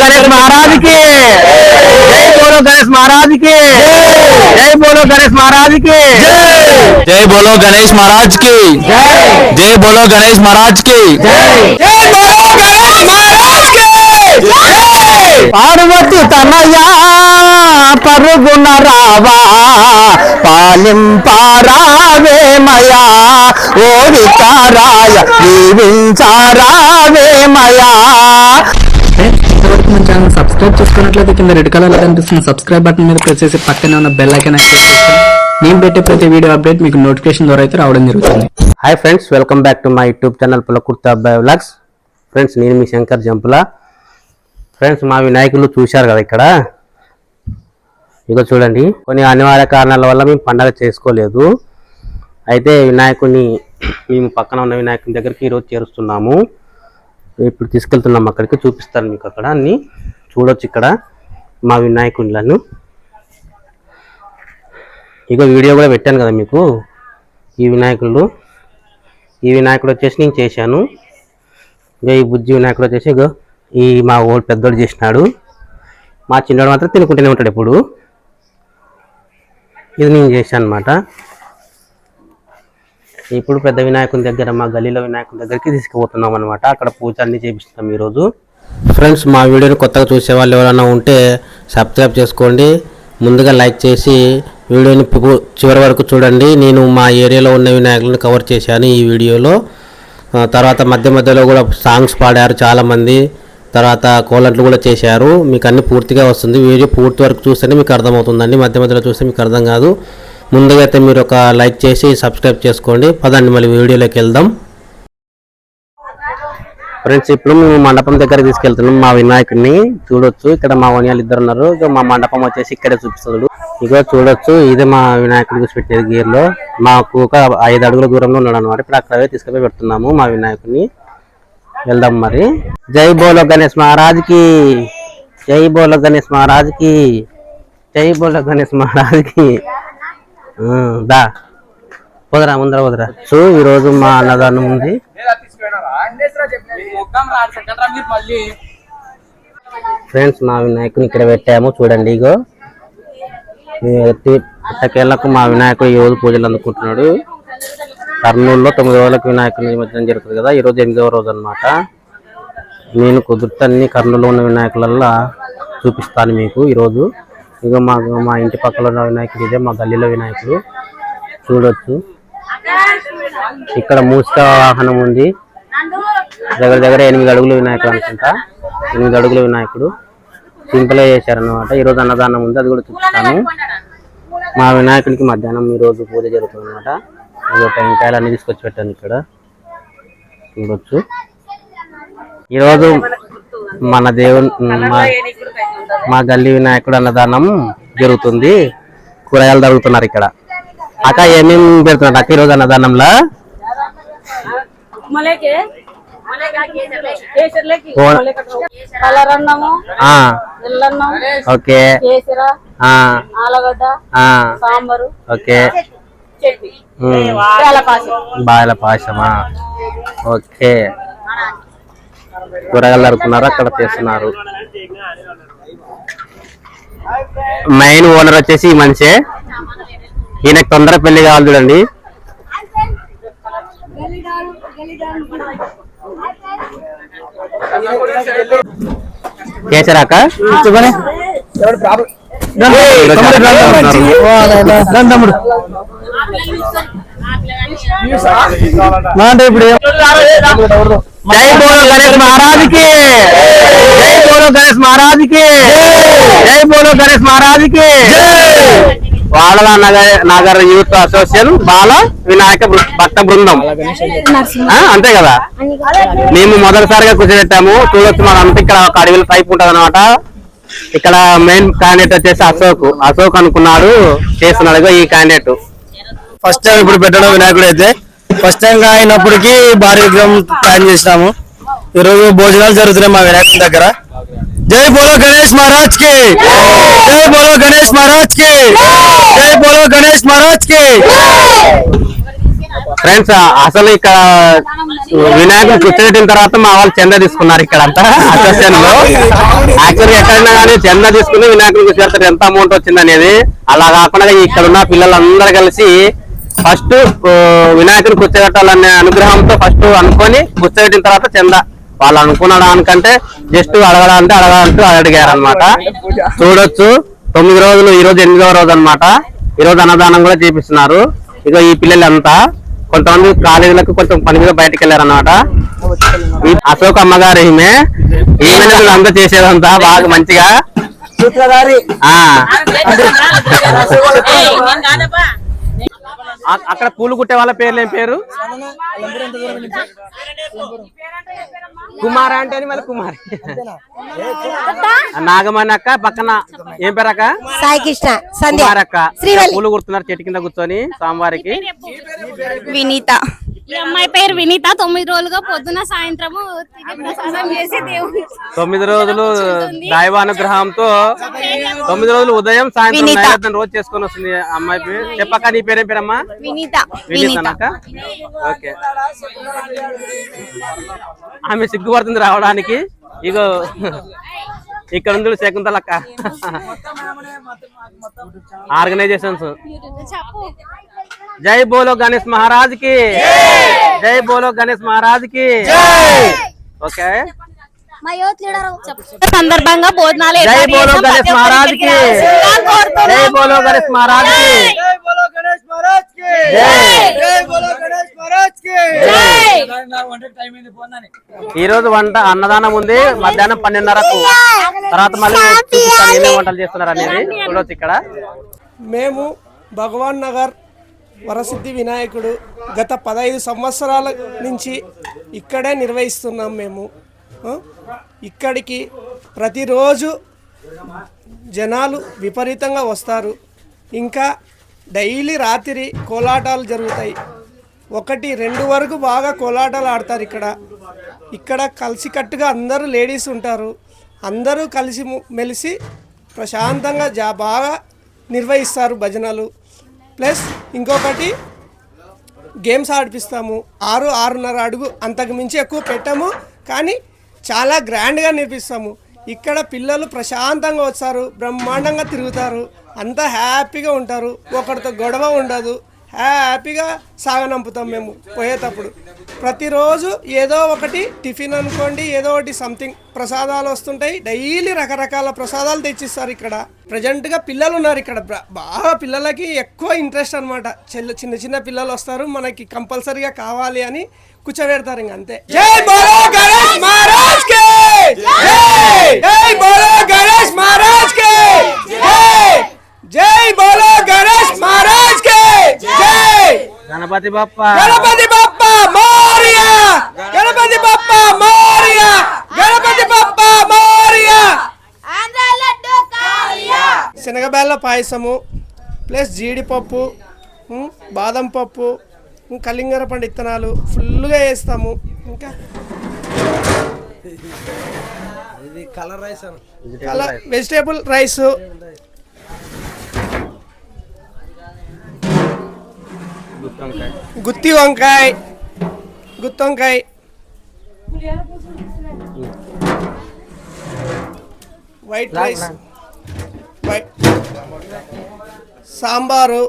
गणेश महाराज की जय बोलो गणेश महाराज की जय बोलो गणेश महाराज की जय बोलो गणेश महाराज की जय बोलो गणेश महाराज की పార్వతి తనయా పరుగున రావా పాలింపారావేమయా ఓడితారాయ దీవించారావేమయా ఇంతవరకు మన ఛానల్ సబ్స్క్రైబ్ చేసుకున్నట్లయితే కింద రెడ్ కలర్ కనిపిస్తుంది సబ్స్క్రైబ్ బటన్ మీద ప్రెస్ చేసి పక్కనే ఉన్న బెల్ ఐకాన్ నేను పెట్టే ప్రతి వీడియో అప్డేట్ మీకు నోటిఫికేషన్ ద్వారా అయితే రావడం జరుగుతుంది. Hi friends welcome back to my YouTube channel Pulakurthi అబ్బాయి వ్లాగ్స్ ఫ్రెండ్స్ నేను మీ శంకర్ జంపుల. ఫ్రెండ్స్ మా వినాయకులు చూశారు కదా ఇక్కడ? ఇగో చూడండి. కొన్ని అనివార్య కారణాల వల్ల మేము పండగ చేసుకోలేదు. అయితే వినాయకుని మేము పక్కన ఉన్న వినాయకుని దగ్గరికి ఈరోజు చేరుస్తున్నాము. ఇప్పుడు తీసుకెళ్తున్నాం అక్కడికి చూపిస్తాను మీకు అక్కడ అన్ని. చూడొచ్చు ఇక్కడ మా వినాయకులను ఇగో వీడియో కూడా పెట్టాను కదా మీకు ఈ వినాయకులు ఈ వినాయకుడు వచ్చేసి నేను చేశాను. ఇగో ఈ బుజ్జి వినాయకుడు వచ్చేసి ఇగో ఈ మా ఓల్డ్ పెద్దోడు చేసినాడు. మా చిన్నోడు మాత్రం తినుకుంటూనే ఉంటాడు ఎప్పుడు. ఇది నేను చేశాను అనమాట ఇప్పుడు పెద్ద వినాయకుని దగ్గర మా గల్లీలో వినాయకుని దగ్గరికి తీసుకుపోతున్నాం అనమాట అక్కడ పూజ అన్ని చేపిస్తున్నాం ఈరోజు. ఫ్రెండ్స్ మా వీడియోని కొత్తగా చూసే వాళ్ళు ఎవరైనా ఉంటే సబ్స్క్రైబ్ చేసుకోండి. ముందుగా లైక్ చేసి వీడియోని చివరి వరకు చూడండి. నేను మా ఏరియాలో ఉన్న వినాయకులను కవర్ చేశాను ఈ వీడియోలో. తర్వాత మధ్య మధ్యలో కూడా సాంగ్స్ పాడారు చాలామంది. తర్వాత కోలంట్లు కూడా చేశారు. మీకు అన్ని పూర్తిగా వస్తుంది. వీడియో పూర్తి వరకు చూస్తేనే మీకు అర్థమవుతుందండి. మధ్య మధ్యలో చూస్తే మీకు అర్థం కాదు. ముందుగా అయితే మీరు ఒక లైక్ చేసి సబ్స్క్రైబ్ చేసుకోండి. పదండి మళ్ళీ వీడియోలోకి వెళ్దాం. ఫ్రెండ్స్ ఇప్పుడు మేము మండపం దగ్గర తీసుకెళ్తున్నాం. మా వినాయకుడిని చూడొచ్చు. ఇక్కడ మా వనియాలు ఇద్దరు ఉన్నారు. ఇక మా మండపం వచ్చేసి ఇక్కడే చూపిస్తుంది. ఇక చూడొచ్చు. ఇది మా వినాయకుడి గురించి పెట్టేది గీర్లో. మాకు ఒక ఐదు అడుగుల దూరంలో ఉన్నాడు అనమాట ఇప్పుడు అక్కడే తీసుకుపోయి పెడుతున్నాము మా వినాయకుడిని. వెళ్దాం మరి. జై బోలో గణేష్ మహారాజ్కి. జై బోలో గణేష్ మహారాజ్కి. జై బోలో గణేష్ మహారాజ్కి. దా. పోదరా ముందర పోదరా. సో ఈ రోజు మా అన్నదానం ఉంది. ఫ్రెండ్స్ మా వినాయకుని ఇక్కడ పెట్టాము చూడండి ఇగో. ఎట్టకేళ్ళకు మా వినాయకుడు ఈ రోజు పూజలు అందుకుంటున్నాడు. కర్నూలులో తొమ్మిది రోజులకు వినాయకుని నిమజ్జనం జరుగుతుంది కదా ఈ రోజు ఎనిమిదవ రోజు అన్నమాట. నేను కుదురుతాన్ని కర్నూలు కర్నూలులో ఉన్న వినాయకులల్లా చూపిస్తాను మీకు ఈరోజు ఇక మా మా ఇంటి పక్కల ఉన్న వినాయకుడు ఇదే మా గల్లీలో వినాయకుడు. చూడొచ్చు. ఇక్కడ మూసిక వాహనం ఉంది. దగ్గర దగ్గర ఎనిమిది అడుగుల వినాయకుడు అనుకుంటా. ఎనిమిది అడుగుల వినాయకుడు. సింపుల్ చేశారనమాట ఈరోజు ఈ రోజు అన్నదానం ఉంది అది కూడా చూపిస్తాను. మా వినాయకుడికి మధ్యాహ్నం ఈ రోజు పూజ జరుగుతుంది అనమాట ఇదో టెంకాయలు అన్ని తీసుకొచ్చి పెట్టాను ఇక్కడ. చూడొచ్చు. ఈరోజు మన దేవుని మా గల్లీ వినాయకుడు అన్నదానం జరుగుతుంది. కూరగాయలు జరుగుతున్నారు ఇక్కడ. అక్క ఏమేమి పెడుతున్నారు అక్క ఈరోజు అన్నదానంలో? ఓకే. ఆలగడ్డ. సాంబారు. ఓకే. బాయల పాశమా ఓకే. కూరగాయలు నరుకున్నారు అక్కడ తీస్తున్నారు. మెయిన్ ఓనర్ వచ్చేసి ఈ మనిషే. ఈయనకు తొందర పెళ్ళి కావాలి చూడండి. కేసరాక అంటే ఇప్పుడు జై బోలో గణేష్ మహారాజ్కి జై బోలో గణేష్ మహారాజ్కి జై బోలో గణేష్ మహారాజ్కి వాడల నగర్ నగర్ యూత్ అసోసియేషన్ బాల వినాయక భక్త బృందం. అంతే కదా? మేము మొదటిసారిగా కూర్చోబెట్టాము. చూడొచ్చు మనం అంతా ఇక్కడ ఒక అడవిలో పైపు ఉంటది అనమాట ఇక్కడ మెయిన్ క్యాండిడేట్ వచ్చేసి అశోక్. అశోక్ అనుకున్నాడు. చేస్తున్నాడు ఇగో ఈ క్యాండిడేట్ ఫస్ట్ టైం ఇప్పుడు పెట్టడం వినాయకుడు అయితే ఫస్ట్ టైం అయినప్పటికీ భారీ విగ్రహం ప్లాన్ చేసినాము. ఈ రోజు భోజనాలు జరుగుతున్నాయి మా వినాయకుడి దగ్గర. జై బోలో గణేష్ మహారాజ్కి జై బోలో గణేష్ మహారాజ్కి జై బోలో గణేష్ మహారాజ్కి ఫ్రెండ్స్ అసలు ఇక్కడ వినాయకుడు కూర్చోబెట్టిన తర్వాత మా వాళ్ళు చందా తీసుకున్నారు ఇక్కడ అంతా అసోసియేషన్ ఎక్కడైనా కానీ చందా తీసుకుని వినాయకుడు కూర్చోబెడతారు ఎంత అమౌంట్ వచ్చింది అనేది అలా కాకుండా ఇక్కడ ఉన్న పిల్లలందరూ కలిసి ఫస్ట్ వినాయకుడు కూర్చోబెట్టాలనే అనుగ్రహంతో ఫస్ట్ అనుకొని కూర్చోబెట్టిన తర్వాత చందా వాళ్ళు అనుకున్న దానికంటే జస్ట్ అడగడాలంటే అడగాలంటూ అడిగారు అనమాట చూడొచ్చు తొమ్మిది రోజులు ఈ రోజు ఎనిమిదవ రోజు అన్నమాట ఈ రోజు అన్నదానం కూడా చేపిస్తున్నారు ఇక ఈ పిల్లలంతా కొంతమంది కాలేజీలకు కొంచెం పని మీద బయటకు వెళ్ళారు అనమాట ఈ అశోక్ అమ్మగారు ఈమె ఈమె అంతా చేసేదంతా బాగా మంచిగా అక్కడ పూలు కుట్టే వాళ్ళ పేర్లు ఏం పేరు? కుమార్ అంటే అని మళ్ళీ కుమార్. నాగమణి అక్క పక్కన ఏం పేరు అక్క సాయి కృష్ణ సంధ్య. కుమార్ అక్క శ్రీవల్లి. పూలు కుడుతున్నారు చెట్టు కింద కూర్చొని స్వామివారికి. వినీత. ఈ అమ్మాయి పేరు వినీత. తొమ్మిది రోజులుగా పొద్దున సాయంత్రము తిని ప్రసాదం చేసి దేవుని తొమ్మిది రోజులు దైవానుగ్రహంతో తొమ్మిది రోజులు ఉదయం సాయంత్రం వినీత. నైవేద్యం రోజు చేసుకొని వస్తుంది ఆ అమ్మాయి పేరు. చెప్పక్క నీ పేరేం పేరమ్మా? వినీత. వినీతనక్క ఓకే. ఆమె సిగ్గుపడుతుంది రావడానికి. ఇగో ఇక్కడ ఉంది శకుంతలక్క ఆర్గనైజేషన్స్ చెప్పు. జై బోలో గణేష్ మహారాజ్కి జై బోలో గణేష్ మహారాజ్కి ఓకే. మా యూత్ లీడర్ చెప్పు. సందర్భంగా భోజనాలు జై బోలో. గణేష్ మహారాజ్కి జై. బోలో గణేష్ మహారాజ్కి జై బోలో గణేష్ మహారాజ్కి జై! జై బోలో గణేష్ మహారాజ్కి ఈ రోజు వంట అన్నదానం ఉంది. మధ్యాహ్నం పన్నెండున్నరకు. తర్వాత మళ్ళీ ఏమేమి వంటలు చేస్తున్నారు అనేది చూడొచ్చు ఇక్కడ. మేము భగవాన్ నగర్ వరసిద్ధి వినాయకుడు గత పదహైదు సంవత్సరాల నుంచి ఇక్కడే నిర్వహిస్తున్నాం మేము. ఇక్కడికి ప్రతిరోజు జనాలు విపరీతంగా వస్తారు. ఇంకా డైలీ రాత్రి కోలాటాలు జరుగుతాయి. ఒకటి రెండు వరకు బాగా కోలాటాలు ఆడతారు ఇక్కడ. ఇక్కడ కలిసికట్టుగా అందరూ లేడీస్ ఉంటారు. అందరూ కలిసి మెలిసి ప్రశాంతంగా జా బాగా నిర్వహిస్తారు భజనలు. ప్లస్ ఇంకొకటి గేమ్స్ ఆడిపిస్తాము. ఆరు ఆరున్నర అడుగు అంతకు మించి ఎక్కువ పెట్టాము. కానీ చాలా గ్రాండ్గా నేర్పిస్తాము. ఇక్కడ పిల్లలు ప్రశాంతంగా వస్తారు బ్రహ్మాండంగా తిరుగుతారు. అంతా హ్యాపీగా ఉంటారు. ఒకరితో గొడవ ఉండదు. హ్యాపీగా సాగనంపుతాం మేము పోయేటప్పుడు. ప్రతిరోజు ఏదో ఒకటి టిఫిన్ అనుకోండి ఏదో ఒకటి సంథింగ్ ప్రసాదాలు వస్తుంటాయి. డైలీ రకరకాల ప్రసాదాలు తెచ్చిస్తారు ఇక్కడ. ప్రజెంట్గా పిల్లలు ఉన్నారు ఇక్కడ. బాగా పిల్లలకి ఎక్కువ ఇంట్రెస్ట్ అనమాట చిన్న చిన్న పిల్లలు వస్తారు మనకి కంపల్సరీగా కావాలి అని కూర్చోబెడతారు ఇంక అంతే. జై బోలో గణేష్ మహారాజ్కి! జై! జై! బోలో గణేష్ మహారాజ్కి! జై! జై బోలో గణేష్ మహారాజ్కి జై గణపతి బప్ప. గణపతి బప్ప మోరియా! గణపతి బప్ప. మోరియా! గణపతి బప్ప మోరియా! శనగబేళ్ళ పాయసము ప్లస్ జీడిపప్పు ఉం, బాదం పప్పు కలింగర పండు ఇత్తనాలు ఫుల్గా వేస్తాము. ఇంకా కలర్ వెజిటేబుల్ రైస్ గుత్తి వంకాయ. గుత్తి వంకాయ white rice. White. Sambar.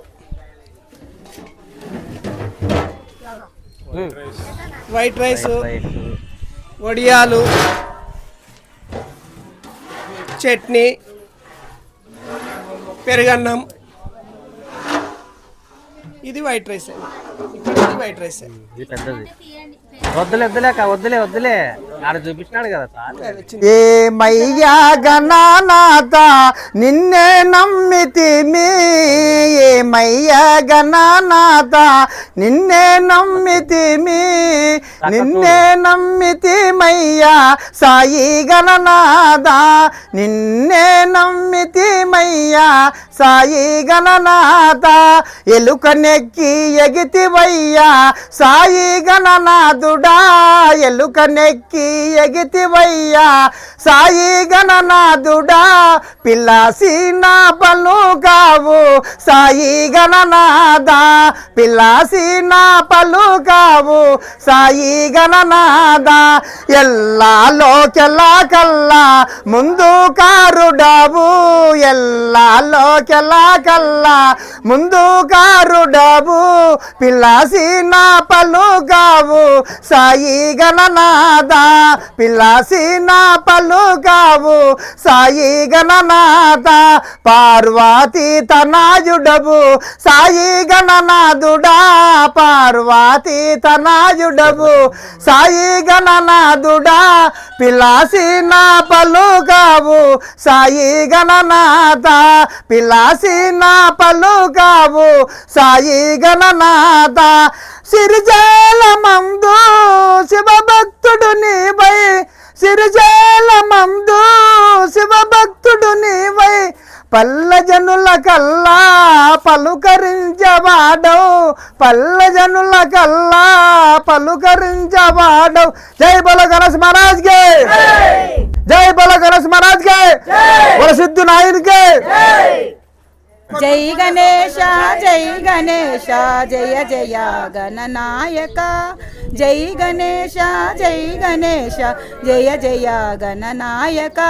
White rice. Rice. వడియాలు. చట్నీ. పెరుగన్నం. ఇది వైట్ రైస్. ఇక్కడ ఇది వైట్ రైస్. ఇది పెద్దది. వద్దులే వద్దులేక వద్దులే వద్దులే. ఆడ చూపించినాడు కదా ఏమయ్యా గణనాథ నిన్నే నమ్మితిమి ఏమయ్యా గణనాథ నిన్నే నమ్మితిమి నిన్నే నమ్మితిమయ్యా సాయి గణనాథ నిన్నే నమ్మితిమయ్యా సాయి గణనాథ. ఎలుక నెక్కి ఎగితివయ్యా సాయి గణనాథుడా ఎలుక నెక్కి ఎగితివయ్యా. సాయి గణనాథుడా పిల్ల సీనా పిల్లాసీనా పలుకావు సాయి గణనాథ పిల్లాసీనా పలుకావు సాయి గణనాథ ఎల్లాలోకెల్లా కల్లా ముందు కారుడావు. ఎల్లాలోకెల్లా కల్లా ముందు కారుడావు. పిల్లాసీనా పలుకావు సాయి గణనాథ పిల్లాసీనా పలుకావు సాయి గణనాథ పార్వతి తనాయుడవు. సాయి గణనాథుడా పార్వతి తనాయుడవు. సాయి గణనాథుడా పిల్లాసీనా పలుకావు సాయి గణనాథ పిల్లాసీనా పలుకావు సాయి గణనాథ సిరిజాల మందు శివభక్తుడు నీవై. సిరిజాల మందు శివభక్తుడు నీవై. పల్ల జనుల కల్లా పలుకరించవాడవు. పల్ల జనుల కల్లా పలుకరించవాడవు. జై బల గణేష్ మహారాజ్ కే జై బల గణేష్ మహారాజ్ కే బల సిద్ధు నాయన్ కే జై గణేశ జై గణేశ జయ జయ గణనాయక. జై గణేశ జై గణేశ జయ జయ గణనాయక.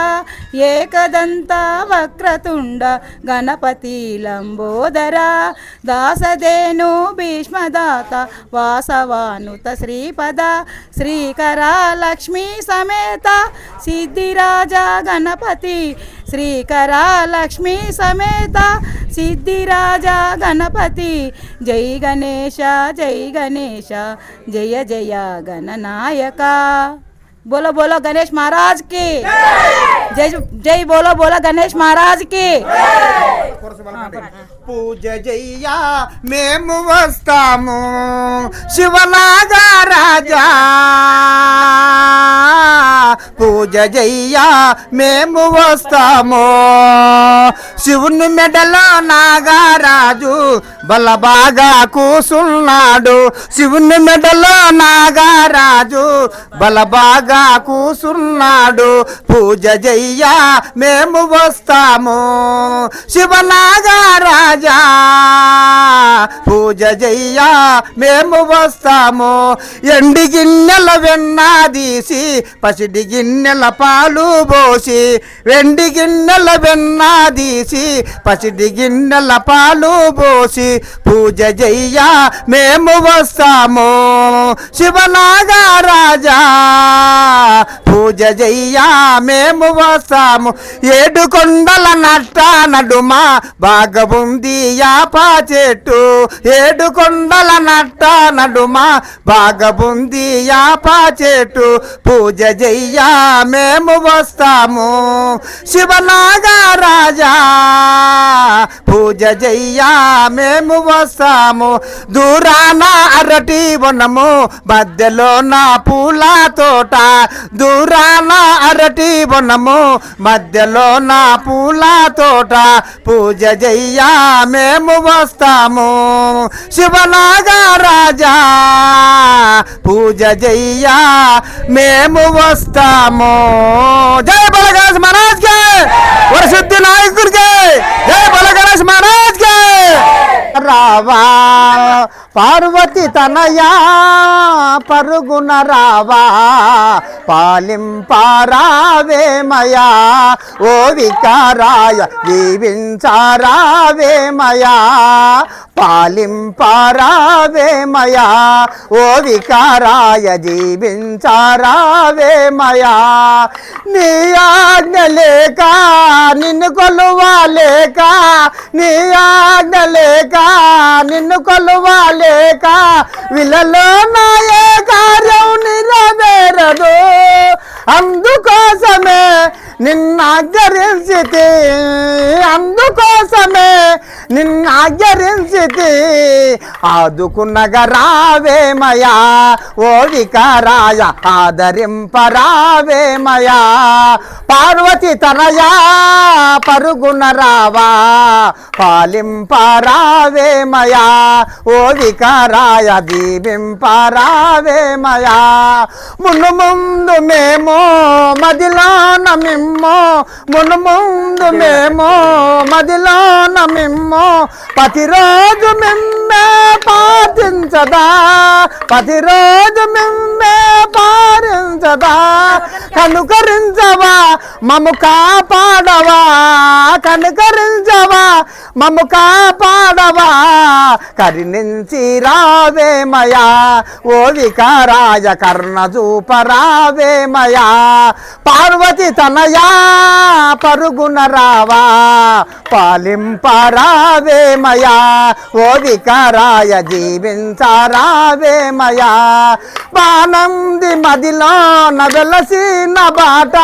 ఏకదంత వక్రతుండ గణపతి లంబోదర. దాసదేను భీష్మదాత వాసవానుత శ్రీపద. శ్రీకర లక్ష్మీ సమేత సిద్ధిరాజ గణపతి శ్రీకర లక్ష్మీ సమేత సిద్ధిరాజ గణపతి జై గణేశ జై గణేశ జయ జయ గణనాయక बोलो बोलो गणेश महाराज की जय जय बोलो बोलो गणेश महाराज की పూజ జయ్యా మేము వస్తాము. శివలాగా రాజా. పూజ జయ్యా మేము వస్తాము. శివుని మెడలో నాగారాజు బలబాగా కూసున్నాడు. శివుని మెడలో నాగారాజు బలబాగా కూసున్నాడు. పూజ జయ్యా మేము వస్తాము. శివనాగారాజు పూజ జయ్యా మేము వస్తాము. ఎండి గిన్నెల వెన్న పసిడి గిన్నెల పాలు పోసి వెండి గిన్నెల వెన్న దీసి పసిడి గిన్నెల పాలు పోసి పూజ జయ్యా మేము వస్తాము. శివనాగారాజా పూజ జయ్యా మేము వస్తాము. ఏడు కొండల నట్ట నడుమ ఉంది యాపా చెట్టు ఏడు కొండల నట్ట నడుమ బాగబుంది యాపా చెట్టు పూజ చెయ్యా మేము వస్తాము. శివనాగారాజా పూజ చెయ్యా మేము వస్తాము. దూరాన అరటి వనము మధ్యలో నా పూల తోట. దూరాన అరటి వనము మధ్యలో నా పూల తోట. పూజ చెయ్యా మేము వస్తాము శివనాగారాజా పూజ చెయ్యా మేము వస్తాము జై బలగణేష్ మహారాజ్ కే వరసిద్ధి నాయకుడికి జై బలగణేష్ మహారాజ్ కే రావా పార్వతి తనయా పరుగున రావా పాలింపారావేమయా ఓ వికారాయ జీవించారావేమయా పాలింపారావేమయా ఓ వికారాయ జీవించారావేమయా నీ ఆజ్ఞ లేక నిన్ను కొలువాలేక నీ ఆజ్ఞ లేక నిన్ను లేక వీళ్ళలో నాయ కార్యం నెరవేరదు అందుకోసమే నిన్నాగరించితి అందుకోసమే నిన్నాగరించితి. ఆదుకున్నగా రావేమయా ఓ వికారాయ ఆదరింపరావేమయా పార్వతి తనయా పరుగున రావా పాలింపరావేమయా ఓ వికారాయ దీవింపరావేమయా మును ముందు మేము మదిలోన మిమ్మో మును ముందు మేము మదిలోన మిమ్మో ప్రతిరోజు మిమ్మే పాటించదా ప్రతిరోజు మిమ్మే పాటించదా కనుకరించవా మము కాపాడవా కనుకరించవా మము కాపాడవా నుంచి రావేమయా ఓ వికారాయ కర్ణ చూపరావేమయా పార్వతి తనయా పరుగున రావా పాలింపరావేమయా ఓ వికారాయ జీవించరావేమయా బానంది మదిలో నవెలసిన బాట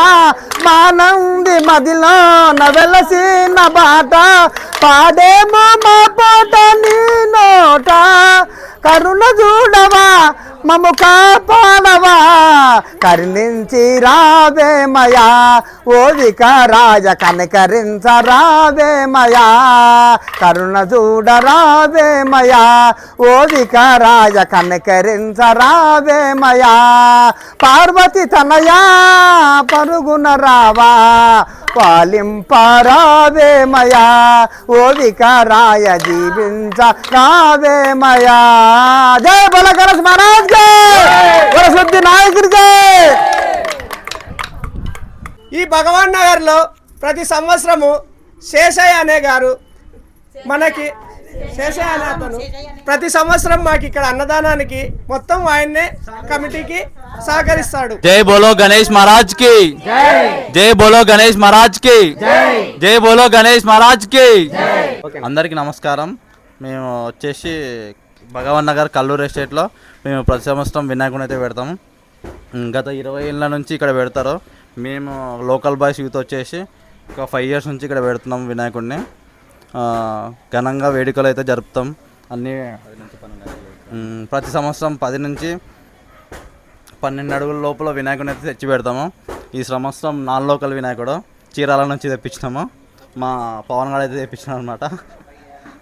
బానంది మదిలో నవెలసిన బాట పాడేమో మా పాట నీ నోట కరుణ చూడవా మము కాపాడవా కరుణించి రావేమయా ఓ కనకరించ కనకరించరావేమయా కరుణ చూడరావేమయా ఓ కనకరించ కనకరించరావేమయా పార్వతి తనయా పరుగున రావా. పాలింపరావేమయా ఓ వికారాయ జీవించ రావేమయా జయ బలకర మహారాజ్ కే! వరసిద్ధి నాయకుడి ఈ భగవాన్ నగర్లో ప్రతి సంవత్సరము శేషయ్య అనే గారు మనకి అతను. ప్రతి సంవత్సరం మాకు ఇక్కడ అన్నదానానికి మొత్తం ఆయన్నే కమిటీకి సహకరిస్తాడు. జై బోలో గణేష్ మహారాజ్కి. జై. బోలో గణేష్ మహారాజ్కి. జై. బోలో గణేష్ మహారాజ్కి. అందరికీ నమస్కారం. మేము వచ్చేసి భగవాన్ నగర్ కల్లూరు ఎస్టేట్లో మేము ప్రతి సంవత్సరం వినాయకుని అయితే పెడతాము. గత ఇరవై ఏళ్ళ నుంచి ఇక్కడ పెడతారు. మేము లోకల్ బాయ్స్ యూత్ వచ్చేసి ఒక ఫైవ్ ఇయర్స్ నుంచి ఇక్కడ పెడుతున్నాం వినాయకుడిని. ఘనంగా వేడుకలు అయితే జరుపుతాం. అన్నీ ప్రతి సంవత్సరం పది నుంచి పన్నెండు అడుగుల లోపల వినాయకుని అయితే తెచ్చి పెడతాము ఈ సంవత్సరం నాన్ లోకల్ వినాయకుడు చీరాల నుంచి తెప్పించినాము. మా పవన్ గారు అయితే తెప్పించినాం అనమాట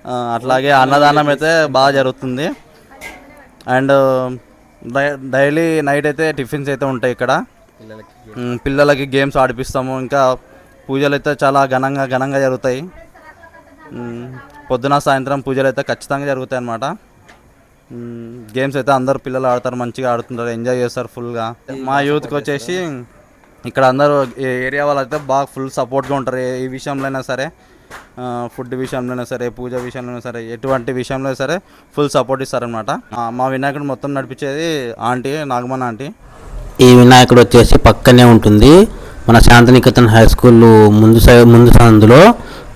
అట్లాగే అన్నదానం అయితే బాగా జరుగుతుంది. అండ్ డై- డైలీ నైట్ అయితే టిఫిన్స్ అయితే ఉంటాయి ఇక్కడ. పిల్లలకి గేమ్స్ ఆడిపిస్తాము. ఇంకా పూజలు అయితే చాలా ఘనంగా ఘనంగా జరుగుతాయి. పొద్దున సాయంత్రం పూజలు అయితే ఖచ్చితంగా జరుగుతాయి అన్నమాట. గేమ్స్ అయితే అందరు పిల్లలు ఆడతారు మంచిగా ఆడుతుంటారు ఎంజాయ్ చేస్తారు ఫుల్గా. మా యూత్కి వచ్చేసి ఇక్కడ అందరూ ఏరియా వాళ్ళు అయితే బాగా ఫుల్ సపోర్ట్గా ఉంటారు. ఏ ఏ విషయంలో అయినా సరే ఫుడ్ విషయంలో అయినా సరే పూజ విషయంలో అయినా సరే ఎటువంటి విషయంలో సరే ఫుల్ సపోర్ట్ ఇస్తారనమాట మా వినాయకుడు మొత్తం నడిపించేది ఆంటీ నాగమన్ ఆంటీ. ఈ వినాయకుడు వచ్చేసి పక్కనే ఉంటుంది. మన శాంతినికేతన్ హై స్కూల్ ముందు సై ముందు సందులో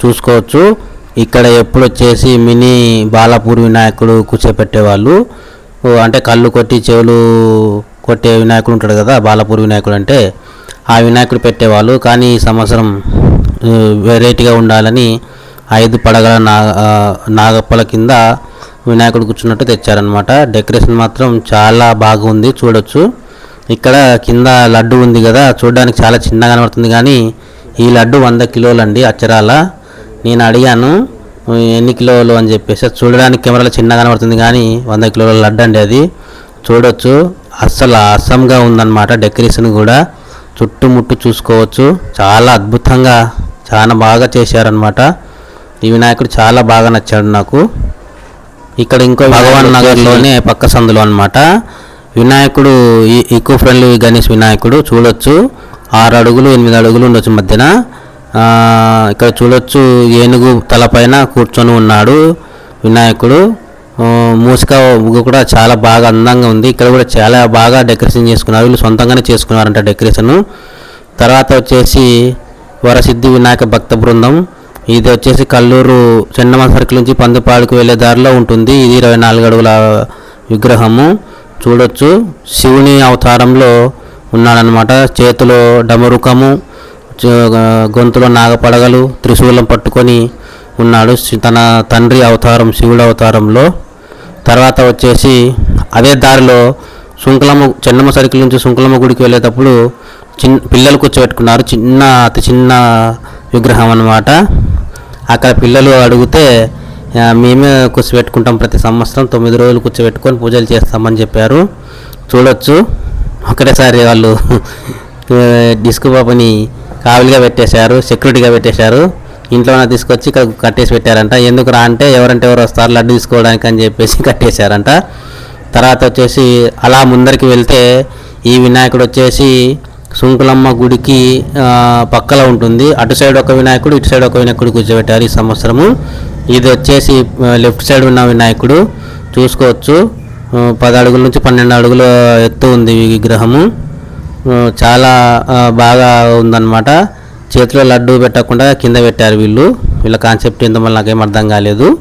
చూసుకోవచ్చు. ఇక్కడ ఎప్పుడు వచ్చేసి మినీ బాలాపూర్ వినాయకుడు కూర్చోపెట్టేవాళ్ళు. అంటే కళ్ళు కొట్టి చెవులు కొట్టే వినాయకుడు ఉంటాడు కదా బాలాపూర్ వినాయకుడు అంటే ఆ వినాయకుడు పెట్టేవాళ్ళు. కానీ ఈ సంవత్సరం వెరైటీగా ఉండాలని ఐదు పడగల నా నాగప్పల కింద వినాయకుడు కూర్చున్నట్టు తెచ్చారనమాట డెకరేషన్ మాత్రం చాలా బాగుంది చూడొచ్చు. ఇక్కడ కింద లడ్డు ఉంది కదా చూడడానికి చాలా చిన్నగా కనబడుతుంది. కానీ ఈ లడ్డు వంద కిలోలండి అచ్చరాల. నేను అడిగాను ఎన్ని కిలోలు? అని చెప్పేసి అది చూడడానికి కెమెరాలో చిన్నగా కనబడుతుంది కానీ వంద కిలోల లడ్డు అండి అది. చూడొచ్చు. అస్సలు అసంగా ఉందన్నమాట డెకరేషన్ కూడా. చుట్టుముట్టు చూసుకోవచ్చు. చాలా అద్భుతంగా చాలా బాగా చేశారనమాట ఈ వినాయకుడు చాలా బాగా నచ్చాడు నాకు. ఇక్కడ ఇంకో భగవాన్ నగర్లోనే పక్క సందులో అన్నమాట. వినాయకుడు ఈ- ఈకో ఫ్రెండ్లీ గణేష్ వినాయకుడు చూడొచ్చు. ఆరు అడుగులు ఎనిమిది అడుగులు ఉండొచ్చు మధ్యన. ఇక్కడ చూడొచ్చు ఏనుగు తలపైన కూర్చొని ఉన్నాడు వినాయకుడు. మూసిక కూడా చాలా బాగా అందంగా ఉంది. ఇక్కడ కూడా చాలా బాగా డెకరేషన్ చేసుకున్నారు. వీళ్ళు సొంతంగానే చేసుకున్నారంట డెకరేషన్. తర్వాత వచ్చేసి వరసిద్ధి వినాయక భక్త బృందం. ఇది వచ్చేసి కల్లూరు చెన్నమ్మ సర్కిల్ నుంచి పందుపాడుకు వెళ్ళే దారిలో ఉంటుంది. ఇది ఇరవై నాలుగు అడుగుల విగ్రహము. చూడొచ్చు. శివుని అవతారంలో ఉన్నాడనమాట చేతిలో డమరుకము గొంతులో నాగపడగలు త్రిశూలం పట్టుకొని ఉన్నాడు. శి- తన తండ్రి అవతారం శివుడు అవతారంలో. తర్వాత వచ్చేసి అదే దారిలో సుంకులమ్మ చెన్నమ్మ సర్కిల్ నుంచి శుంకులమ్మ గుడికి వెళ్ళేటప్పుడు చిన్న పిల్లలు కూర్చోబెట్టుకున్నారు. చిన్న అతి చిన్న విగ్రహం అన్నమాట. అక్కడ పిల్లలు అడిగితే మేమే కూర్చోబెట్టుకుంటాం ప్రతి సంవత్సరం. తొమ్మిది రోజులు కూర్చోబెట్టుకొని పూజలు చేస్తామని చెప్పారు. చూడొచ్చు. ఒకటేసారి వాళ్ళు డిస్క్ బాబుని కావలిగా పెట్టేశారు సెక్యూరిటీగా పెట్టేశారు. ఇంట్లోనే తీసుకొచ్చి ఇక్కడ కట్టేసి పెట్టారంట. ఎందుకు రా అంటే ఎవరంటే ఎవరు వస్తారు లడ్డు తీసుకోవడానికి అని చెప్పేసి కట్టేశారంట. తర్వాత వచ్చేసి అలా ముందరికి వెళ్తే ఈ వినాయకుడు వచ్చేసి సుంకులమ్మ గుడికి పక్కలో పక్కల ఉంటుంది. అటు సైడ్ ఒక వినాయకుడు ఇటు సైడ్ ఒక వినాయకుడు కూర్చోబెట్టారు ఈ సంవత్సరము. ఇది వచ్చేసి లెఫ్ట్ సైడ్ ఉన్న వినాయకుడు. చూసుకోవచ్చు. పది అడుగుల నుంచి పన్నెండు అడుగుల ఎత్తు ఉంది ఈ విగ్రహము. చాలా బాగా ఉందన్నమాట. చేతిలో లడ్డు పెట్టకుండా కింద పెట్టారు వీళ్ళు. వీళ్ళ కాన్సెప్ట్ ఏందో మళ్ళీ నాకేం అర్థం కాలేదు.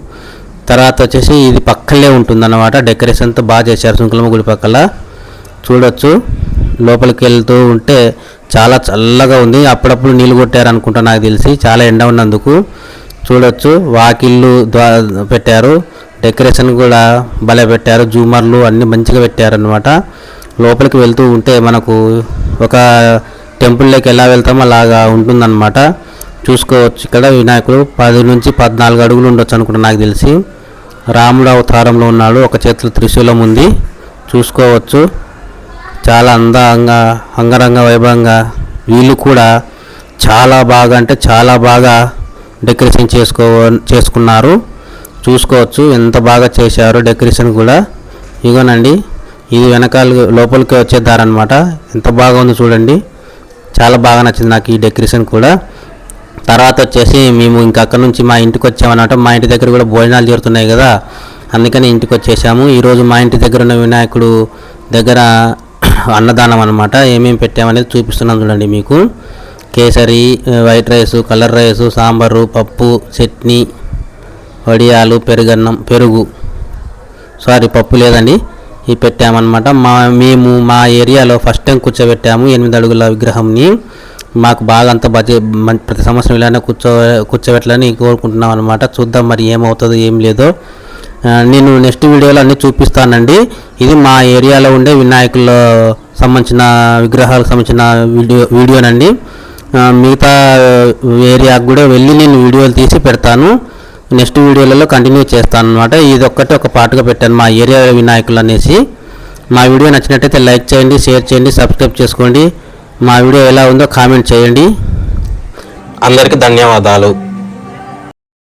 తర్వాత వచ్చేసి ఇది పక్కనే ఉంటుందన్నమాట. డెకరేషన్తో బాగా చేశారు సుంకులమ్మ గుడి పక్కల. చూడొచ్చు. లోపలికి వెళ్తూ ఉంటే చాలా చల్లగా ఉంది. అప్పుడప్పుడు నీళ్ళు కొట్టారు అనుకుంటా నాకు తెలిసి. చాలా ఎండ ఉన్నందుకు. చూడొచ్చు. వాకిళ్ళు పెట్టారు. డెకరేషన్ కూడా భలే పెట్టారు. జూమర్లు అన్నీ మంచిగా పెట్టారు అనమాట లోపలికి వెళ్తూ ఉంటే మనకు ఒక టెంపుల్లోకి ఎలా వెళ్తామో అలాగా ఉంటుందన్నమాట. చూసుకోవచ్చు ఇక్కడ వినాయకుడు పది నుంచి పద్నాలుగు అడుగులు ఉండొచ్చు అనుకుంటా నాకు తెలిసి. రాముడు అవతారంలో ఉన్నాడు ఒక చేతిలో త్రిశూలం ఉంది. చూసుకోవచ్చు. చాలా అందంగా అంగరంగ వైభవంగా వీళ్ళు కూడా చాలా బాగా అంటే చాలా బాగా డెకరేషన్ చేసుకో చేసుకున్నారు. చూసుకోవచ్చు ఎంత బాగా చేశారు డెకరేషన్ కూడా. ఇగోనండి. ఇది వెనకాల లోపలికి వచ్చే దారి అనమాట ఎంత బాగా ఉందో చూడండి. చాలా బాగా నచ్చింది నాకు ఈ డెకరేషన్ కూడా. తర్వాత వచ్చేసి మేము ఇంకా అక్కడ నుంచి మా ఇంటికి వచ్చామన్నమాట. మా ఇంటి దగ్గర కూడా భోజనాలు జరుగుతున్నాయి కదా. అందుకని ఇంటికి వచ్చేసాము. ఈరోజు మా ఇంటి దగ్గర ఉన్న వినాయకుడు దగ్గర అన్నదానం అనమాట ఏమేమి పెట్టామనేది చూపిస్తున్నాను చూడండి మీకు. Kesari white rice colour rice sambar పప్పు చట్నీ వడియాలు పెరుగన్నం పెరుగు. సారీ పప్పు లేదండి. ఇవి పెట్టామన్నమాట. మా మేము మా ఏరియాలో ఫస్ట్ టైం కూర్చోబెట్టాము ఎనిమిది అడుగుల విగ్రహంని. మాకు బాగా అంత బడ్జెట్ ప్రతి సంవత్సరం ఇలానే కూర్చో కూర్చోబెట్టాలని కోరుకుంటున్నాం అనమాట చూద్దాం మరి ఏమవుతుందో ఏం లేదో. నేను నెక్స్ట్ వీడియోలో అన్నీ చూపిస్తానండి. ఇది మా ఏరియాలో ఉండే వినాయకుల సంబంధించిన విగ్రహాలకు సంబంధించిన వీడియో వీడియోనండి. మిగతా ఏరియాకు కూడా వెళ్ళి నేను వీడియోలు తీసి పెడతాను. నెక్స్ట్ వీడియోలలో కంటిన్యూ చేస్తాను అనమాట ఇది ఒక్కటి ఒక పాటుగా పెట్టాను మా ఏరియా వినాయకులు అనేసి మా వీడియో నచ్చినట్టయితే లైక్ చేయండి షేర్ చేయండి సబ్స్క్రైబ్ చేసుకోండి. మా వీడియో ఎలా ఉందో కామెంట్ చేయండి. అందరికీ ధన్యవాదాలు.